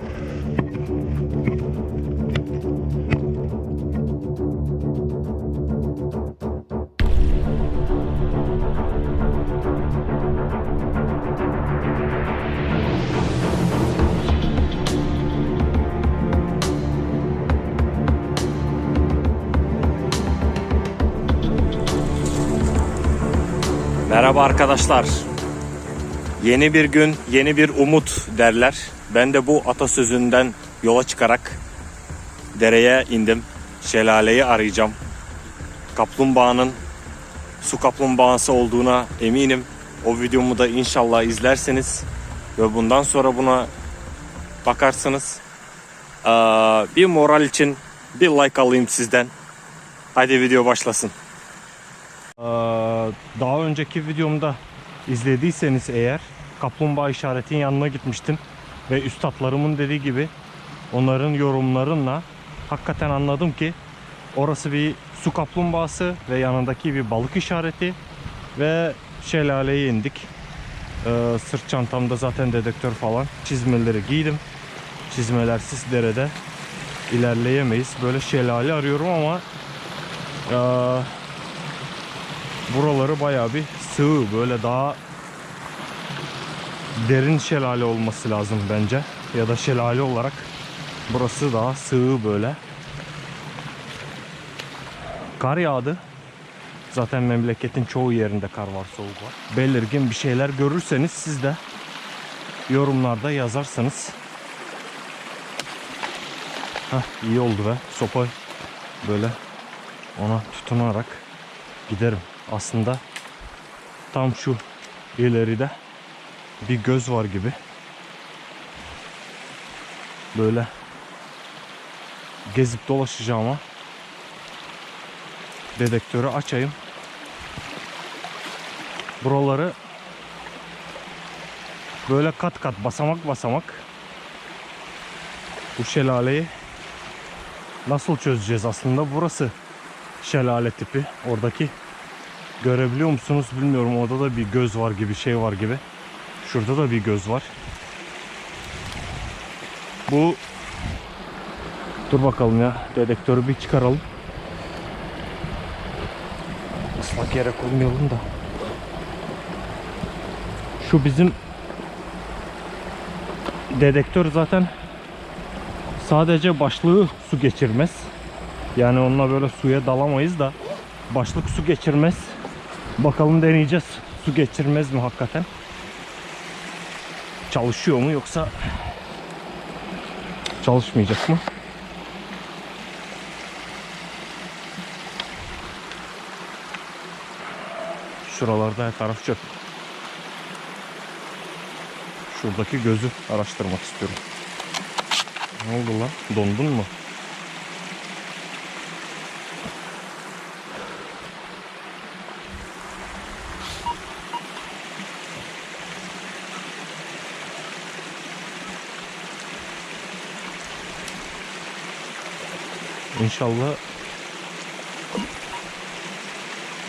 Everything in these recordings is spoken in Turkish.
Merhaba arkadaşlar. Yeni bir gün, yeni bir umut derler. Ben de bu atasözünden yola çıkarak dereye indim. Şelaleyi arayacağım. Kaplumbağanın su kaplumbağası olduğuna eminim. O videomu da inşallah izlerseniz ve bundan sonra buna bakarsınız. Aa, bir moral için bir like alayım sizden. Hadi video başlasın. Ee, daha önceki videomda izlediyseniz eğer kaplumbağa işaretin yanına gitmiştim ve üstadlarımın dediği gibi onların yorumlarıyla hakikaten anladım ki orası bir su kaplumbağası ve yanındaki bir balık işareti ve şelaleye indik. Ee, sırt çantamda zaten dedektör falan çizmeleri giydim. Çizmelersiz derede ilerleyemeyiz. Böyle şelale arıyorum ama eee buraları bayağı bir sığ böyle daha derin şelale olması lazım bence. Ya da şelale olarak burası daha sığ böyle. Kar yağdı. Zaten memleketin çoğu yerinde kar var soğuk var. Belirgin bir şeyler görürseniz siz de yorumlarda yazarsanız. Hah iyi oldu be. Sopa böyle ona tutunarak giderim. Aslında tam şu ileride bir göz var gibi. Böyle gezip dolaşacağım ama dedektörü açayım. Buraları böyle kat kat basamak basamak bu şelaleyi nasıl çözeceğiz aslında burası şelale tipi oradaki Görebiliyor musunuz bilmiyorum. Orada da bir göz var gibi şey var gibi. Şurada da bir göz var. Bu Dur bakalım ya. Dedektörü bir çıkaralım. Islak yere koymayalım da. Şu bizim dedektör zaten sadece başlığı su geçirmez. Yani onunla böyle suya dalamayız da başlık su geçirmez. Bakalım deneyeceğiz. Su geçirmez mi hakikaten? Çalışıyor mu yoksa çalışmayacak mı? Şuralarda her taraf çöp. Şuradaki gözü araştırmak istiyorum. Ne oldu lan? Dondun mu? İnşallah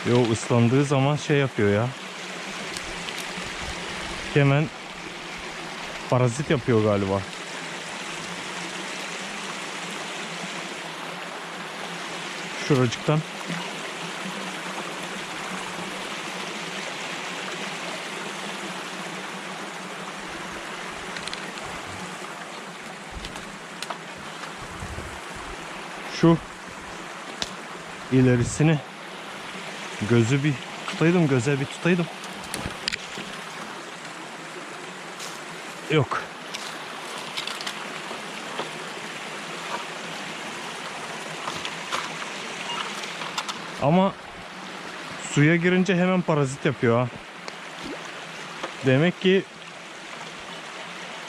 Yo ıslandığı zaman şey yapıyor ya. Hemen parazit yapıyor galiba. Şuracıktan şu ilerisini gözü bir tutaydım göze bir tutaydım. Yok. Ama suya girince hemen parazit yapıyor ha. Demek ki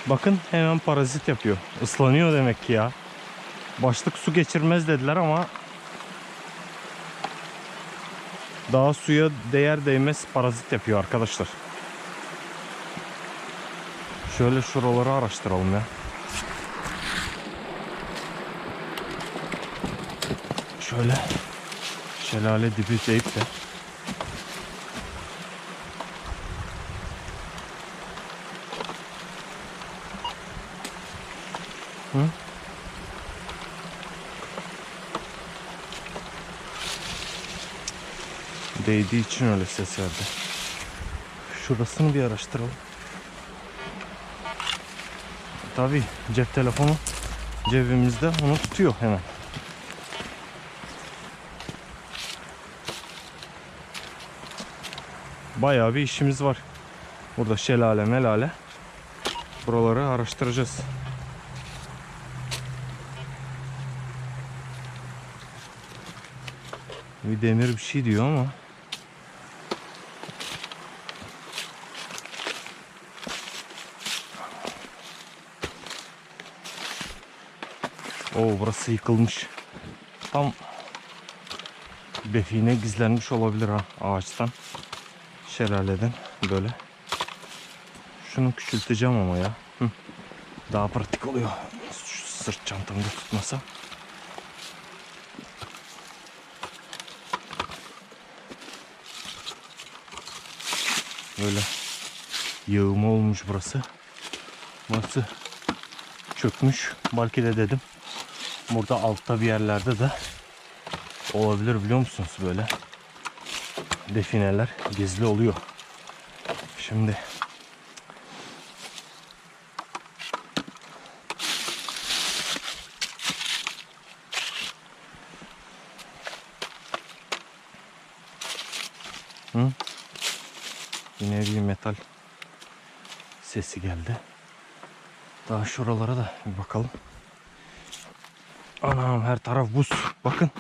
bakın hemen parazit yapıyor. Islanıyor demek ki ya. Başlık su geçirmez dediler ama daha suya değer değmez parazit yapıyor arkadaşlar. Şöyle şuraları araştıralım ya. Şöyle şelale dibi deyip de Değdiği için öyle ses verdi. Şurasını bir araştıralım. Tabii cep telefonu cebimizde onu tutuyor hemen. Bayağı bir işimiz var. Burada şelale melale. Buraları araştıracağız. Bir demir bir şey diyor ama. Oo burası yıkılmış. Tam define gizlenmiş olabilir ha ağaçtan. Şelaleden böyle. Şunu küçülteceğim ama ya. Hı. Daha pratik oluyor. Şu sırt çantamda tutmasa. Böyle yığılma olmuş burası. Burası çökmüş. Belki de dedim. Burada altta bir yerlerde de olabilir biliyor musunuz böyle defineler gizli oluyor. Şimdi Hı? Yine bir metal sesi geldi. Daha şuralara da bir bakalım. Anam her taraf buz. Bakın.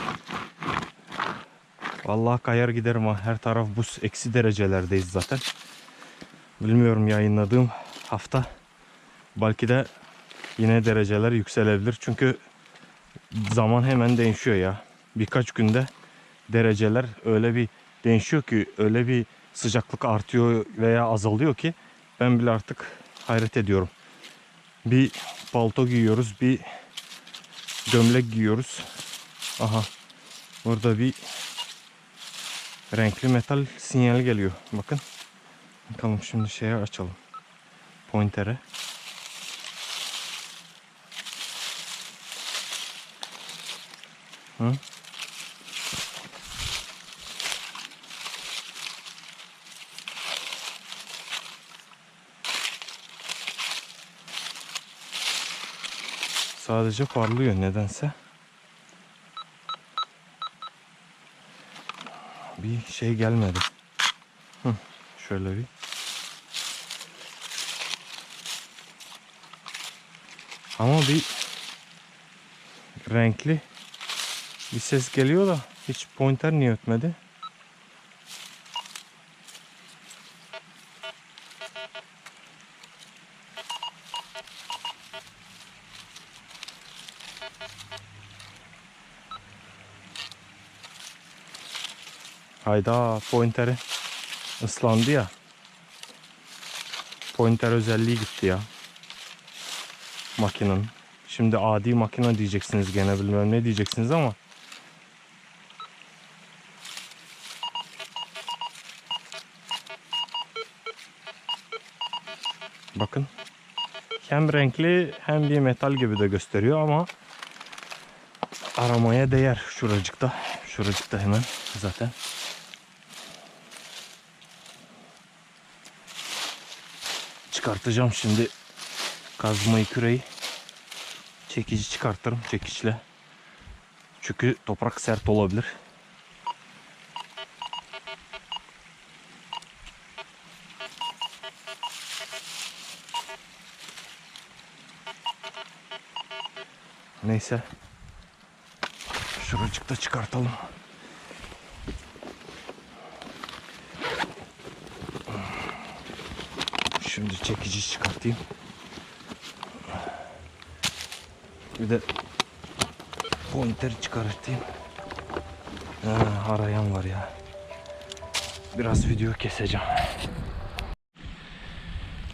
Vallahi kayar giderim ha. Her taraf buz. Eksi derecelerdeyiz zaten. Bilmiyorum yayınladığım hafta belki de yine dereceler yükselebilir. Çünkü zaman hemen değişiyor ya. Birkaç günde dereceler öyle bir değişiyor ki öyle bir sıcaklık artıyor veya azalıyor ki ben bile artık hayret ediyorum. Bir palto giyiyoruz, bir gömlek giyiyoruz. Aha. Burada bir renkli metal sinyal geliyor. Bakın. Bakalım şimdi şeye açalım. Pointer'e. Hı? Sadece parlıyor nedense. Bir şey gelmedi. Hı, şöyle bir. Ama bir renkli bir ses geliyor da hiç pointer niye ötmedi? Hayda pointeri ıslandı ya. Pointer özelliği gitti ya. Makinenin. Şimdi adi makine diyeceksiniz gene bilmem ne diyeceksiniz ama. Bakın. Hem renkli hem bir metal gibi de gösteriyor ama aramaya değer şuracıkta. Şuracıkta hemen zaten. Çıkartacağım şimdi kazmayı küreği. Çekici çıkartırım çekiçle. Çünkü toprak sert olabilir. Neyse. Şuracıkta çıkartalım. Şimdi çekici çıkartayım. Bir de pointeri çıkartayım. Ha, arayan var ya. Biraz video keseceğim.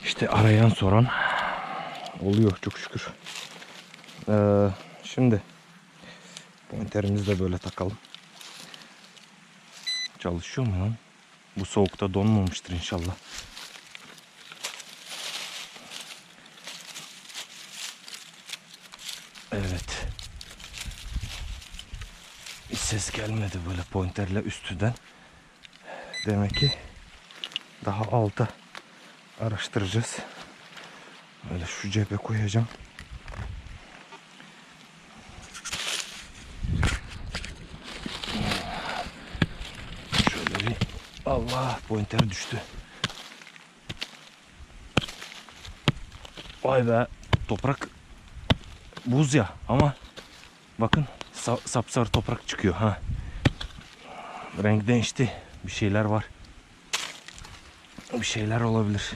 İşte arayan soran oluyor çok şükür. Ee, şimdi pointerimizi de böyle takalım. Çalışıyor mu lan? Bu soğukta donmamıştır inşallah. Evet. Hiç ses gelmedi böyle pointerle üstünden. Demek ki daha alta araştıracağız. Böyle şu cebe koyacağım. Şöyle bir Allah pointer düştü. Vay be toprak buz ya ama bakın sa- sapsarı toprak çıkıyor ha. Renk değişti. Bir şeyler var. Bir şeyler olabilir.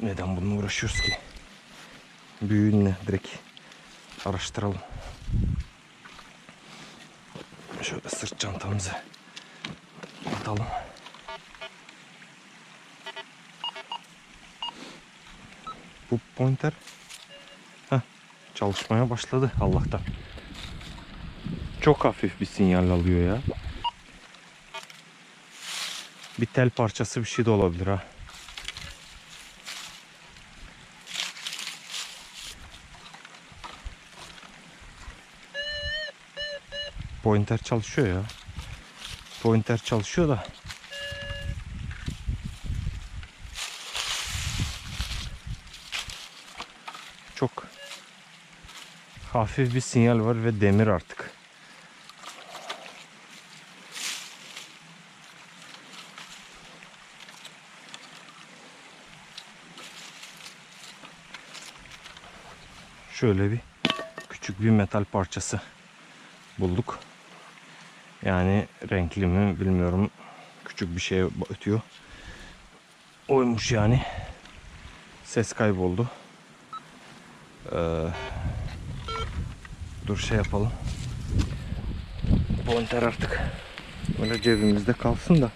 Neden bununla uğraşıyoruz ki? Büyüğünle direkt araştıralım. Şöyle sırt çantamızı atalım. Bu pointer Heh, çalışmaya başladı Allah'tan. Çok hafif bir sinyal alıyor ya. Bir tel parçası bir şey de olabilir ha. Pointer çalışıyor ya. Pointer çalışıyor da. Çok hafif bir sinyal var ve demir artık. Şöyle bir küçük bir metal parçası bulduk. Yani renkli mi bilmiyorum. Küçük bir şey ötüyor. Oymuş yani. Ses kayboldu. Ee, dur şey yapalım. Pointer artık böyle cebimizde kalsın da.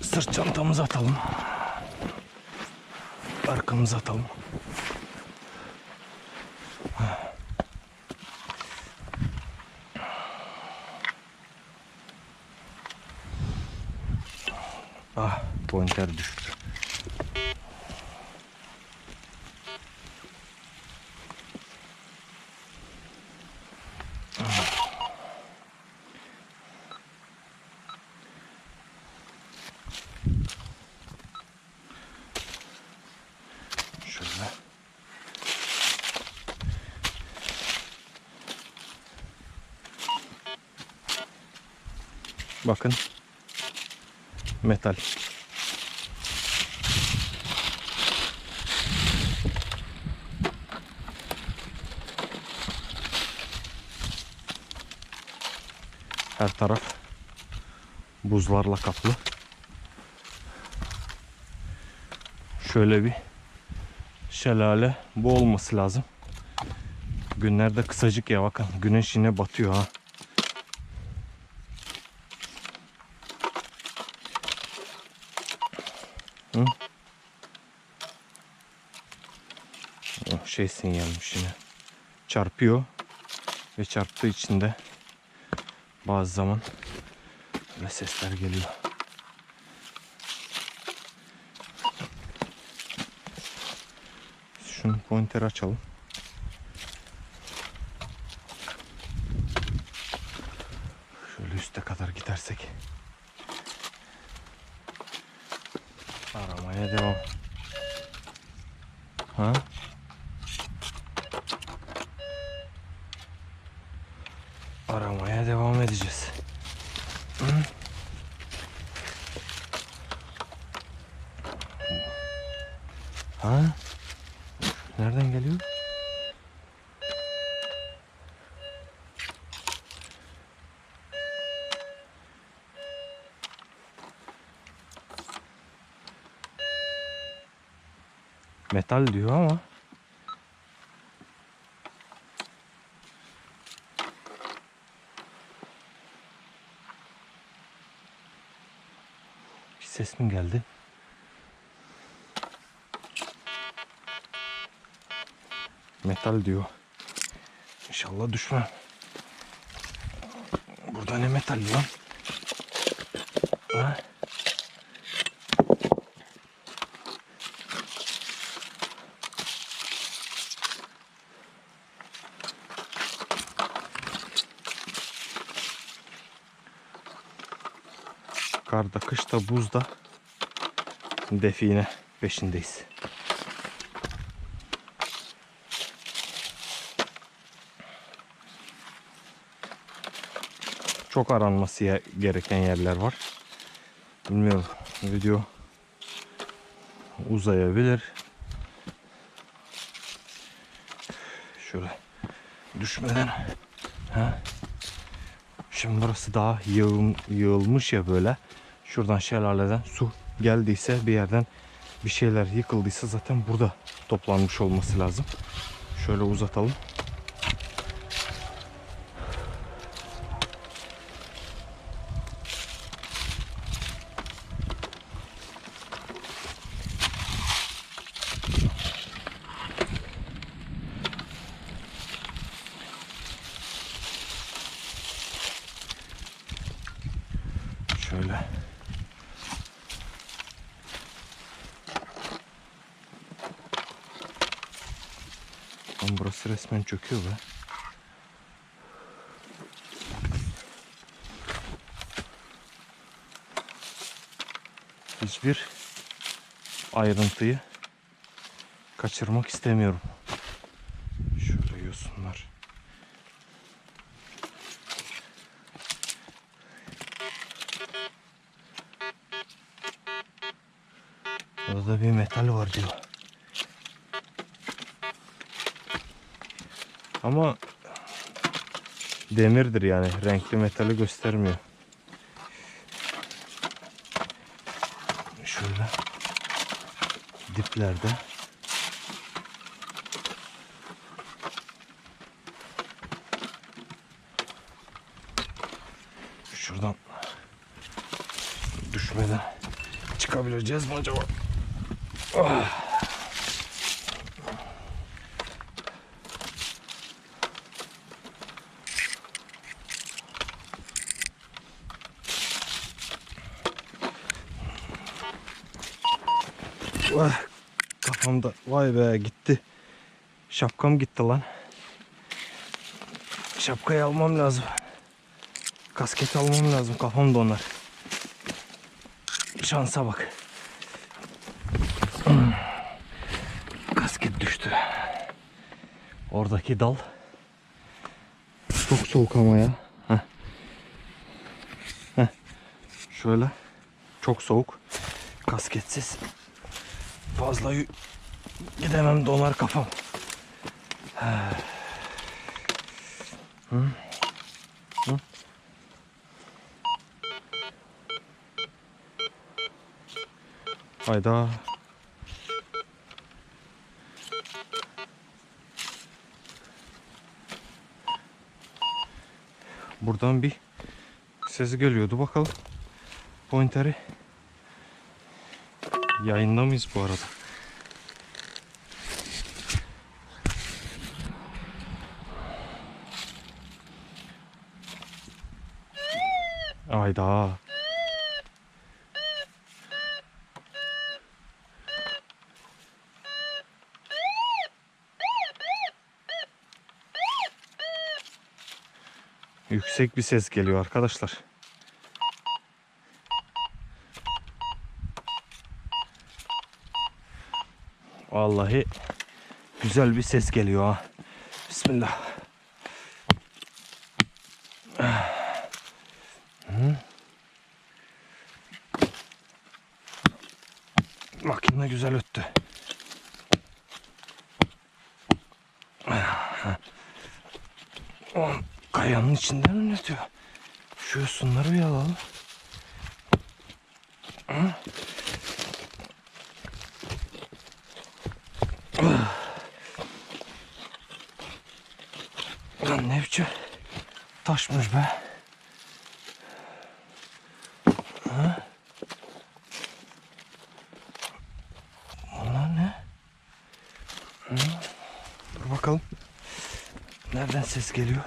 Sırt çantamızı atalım. Arkamıza atalım. Ah, pointer düştü. Şöyle. Bakın. Metal. Her taraf buzlarla kaplı. Şöyle bir şelale bu olması lazım. Günlerde kısacık ya bakın güneş yine batıyor ha. Oh, şey sinyalmiş yine. Çarpıyor ve çarptığı için de bazı zaman böyle sesler geliyor. Şunu pointer açalım. Şöyle üste kadar gidersek. Aramaya devam. Ha? Aramaya devam edeceğiz. Hı? Ha? Nereden geliyor? Metal diyor ama bir ses mi geldi? Metal diyor. İnşallah düşmem. Buradan da ne metali lan? Ha? Karda, kışta, buzda define peşindeyiz. Çok aranması gereken yerler var. Bilmiyorum video uzayabilir. Şöyle düşmeden ha. Şimdi burası daha yığılmış ya böyle. Şuradan şelaleden su geldiyse bir yerden bir şeyler yıkıldıysa zaten burada toplanmış olması lazım. Şöyle uzatalım. Şöyle. Lan burası resmen çöküyor be. Hiçbir ayrıntıyı kaçırmak istemiyorum. Şöyle yosunlar. Orada bir metal var diyor. Ama demirdir yani. Renkli metali göstermiyor. Şöyle diplerde şuradan düşmeden çıkabileceğiz mi acaba? Vah, kafamda vay be gitti. Şapkam gitti lan. Şapkayı almam lazım. Kasket almam lazım. Kafam donar. Şansa bak. Kasket düştü. Oradaki dal. Çok soğuk ama ya. Heh. Heh. Şöyle. Çok soğuk. Kasketsiz. Fazla gidemem donar kafam. Hı? Hı? Hayda. Buradan bir ses geliyordu bakalım. Pointeri yayında mıyız bu arada? Ayda. Yüksek bir ses geliyor arkadaşlar. Vallahi güzel bir ses geliyor ha. Bismillah. Hı. Makine güzel öttü. O kayanın ötüyor? Şu yosunları bir alalım. Hı? Lan ne biçim taşmış be. Ha? Onlar ne? Hı? Dur bakalım. Nereden ses geliyor?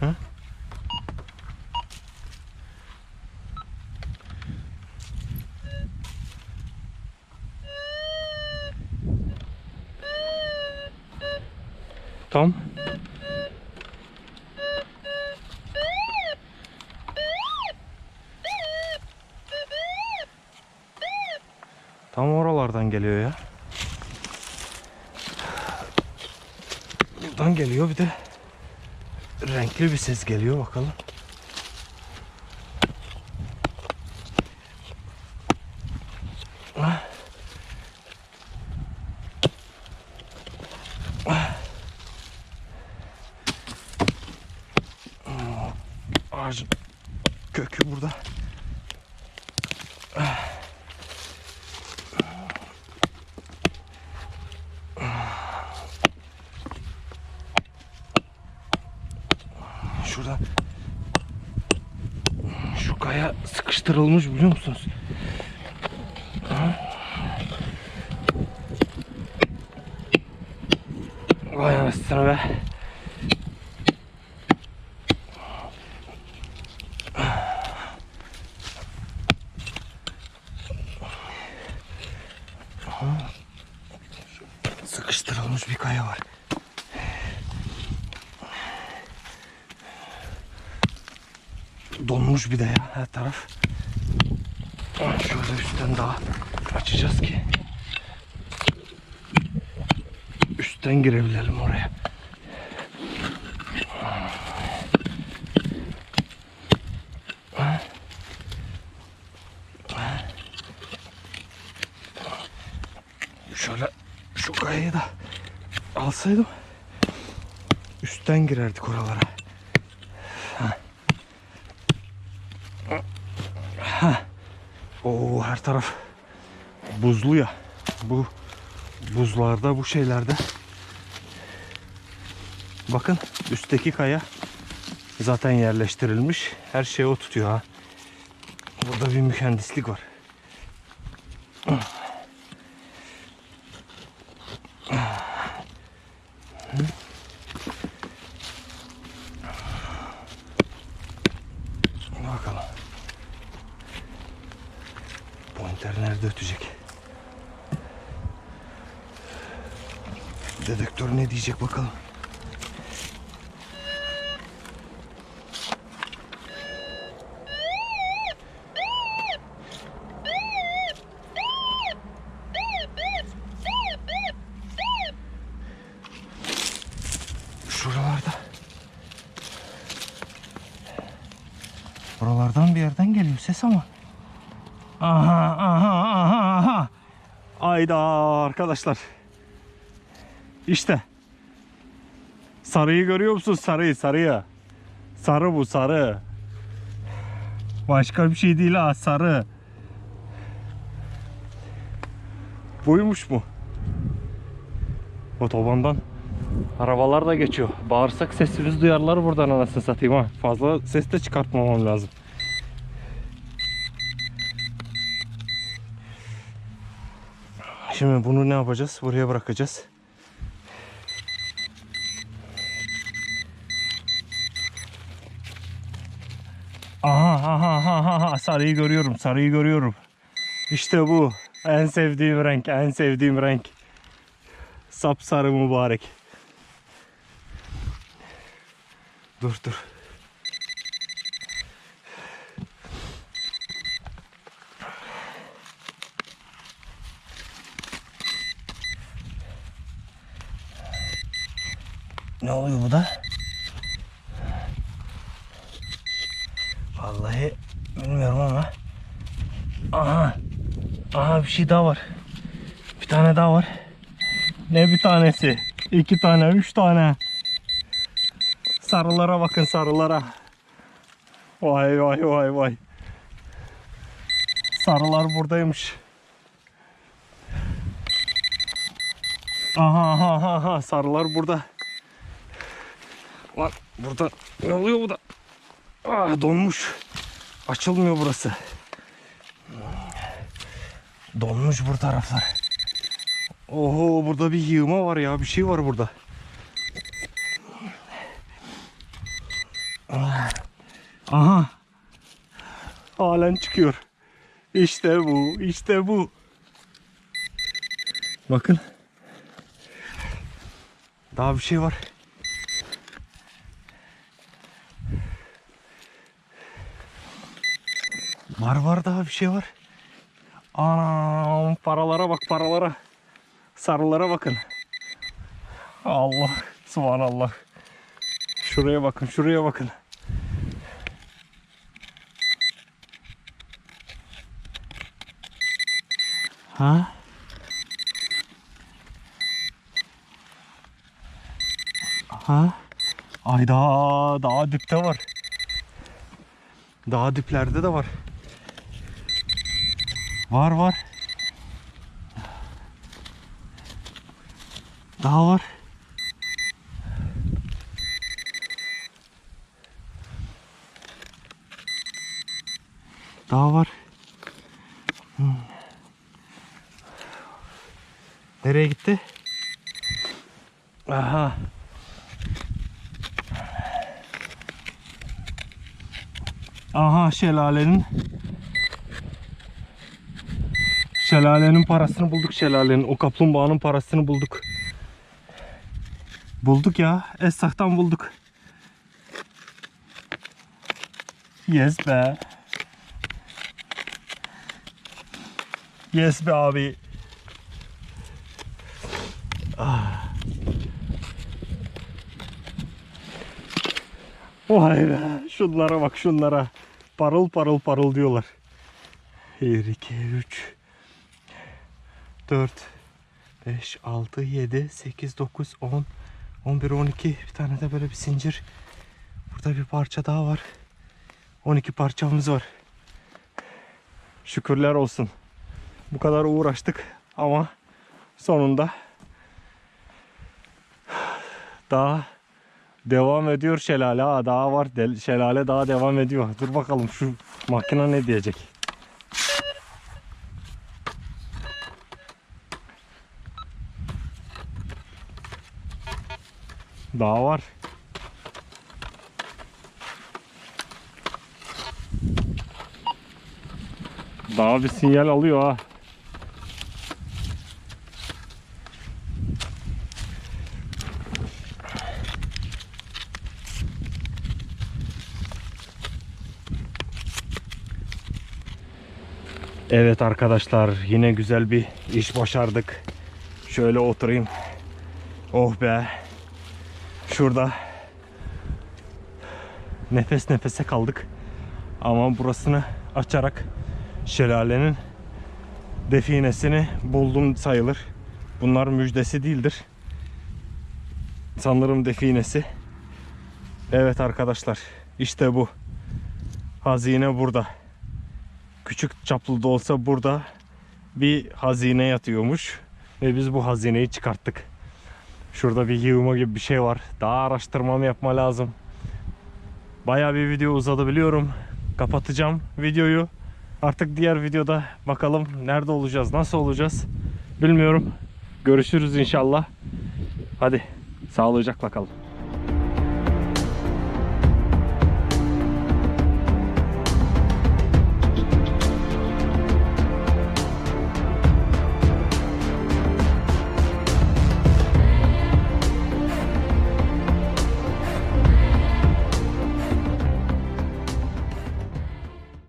Huh? Tom? Geliyor bir de renkli bir ses geliyor bakalım. Ah. Ağacın kökü burada. Şurada şu kaya sıkıştırılmış biliyor musunuz? Vay anasını be. Sıkıştırılmış bir kaya var. Donmuş bir de ya her taraf. Şöyle üstten daha açacağız ki üstten girebilelim oraya. Şöyle şu kayayı da alsaydım üstten girerdik oralara. Ha. Ha. Oo her taraf buzlu ya. Bu buzlarda bu şeylerde bakın üstteki kaya zaten yerleştirilmiş. Her şeyi o tutuyor ha. Burada bir mühendislik var. Bakalım. Pointer nerede ötecek? Dedektör ne diyecek bakalım. Şuralarda. Buralardan bir yerden geliyor ses ama. Aha aha aha aha. Ayda arkadaşlar. İşte. Sarıyı görüyor musun? Sarıyı sarıyı. Sarı bu sarı. Başka bir şey değil ha sarı. Buymuş mu? Otobandan arabalar da geçiyor. Bağırsak sesimizi duyarlar buradan anasını satayım ha. Fazla ses de çıkartmamam lazım. Şimdi bunu ne yapacağız? Buraya bırakacağız. Aha aha, aha sarıyı görüyorum sarıyı görüyorum. İşte bu en sevdiğim renk en sevdiğim renk. Sapsarı mübarek. Dur dur. Ne oluyor bu da? Vallahi bilmiyorum ama. Aha. Aha bir şey daha var. Bir tane daha var. Ne bir tanesi? İki tane, üç tane. Sarılara bakın sarılara. Vay vay vay vay. Sarılar buradaymış. Aha aha aha, sarılar burada. Lan burada ne oluyor bu da? Ah donmuş. Açılmıyor burası. Donmuş bu taraflar. Oho burada bir yığma var ya. Bir şey var burada. Aha. Halen çıkıyor. İşte bu. İşte bu. Bakın. Daha bir şey var. Var var daha bir şey var. Anam paralara bak paralara. Sarılara bakın. Allah subhanallah. Şuraya bakın şuraya bakın. Ha? Ha? Ay daha daha dipte var. Daha diplerde de var. Var var. Daha var. Daha var. Hmm. Nereye gitti? Aha. Aha şelalenin Şelalenin parasını bulduk şelalenin. O kaplumbağanın parasını bulduk. Bulduk ya. Esnaftan bulduk. Yes be. Yes be abi. Ah. Vay be. Şunlara bak şunlara. Parıl parıl parıl diyorlar. 1, 2, 3, 4, 5, 6, 7, 8, 9, 10, 11, 12. Bir tane de böyle bir zincir. Burada bir parça daha var. 12 parçamız var. Şükürler olsun. Bu kadar uğraştık ama sonunda daha devam ediyor şelale. Ha, daha var. Şelale daha devam ediyor. Dur bakalım şu makine ne diyecek. Daha var. Daha bir sinyal alıyor ha. Evet arkadaşlar yine güzel bir iş başardık. Şöyle oturayım. Oh be. Şurada nefes nefese kaldık. Ama burasını açarak şelalenin definesini buldum sayılır. Bunlar müjdesi değildir. Sanırım definesi. Evet arkadaşlar işte bu. Hazine burada. Küçük çaplı da olsa burada bir hazine yatıyormuş. Ve biz bu hazineyi çıkarttık. Şurada bir yığma gibi bir şey var. Daha araştırmamı yapma lazım. Bayağı bir video uzadı biliyorum. Kapatacağım videoyu. Artık diğer videoda bakalım nerede olacağız, nasıl olacağız bilmiyorum. Görüşürüz inşallah. Hadi sağlıcakla kalın.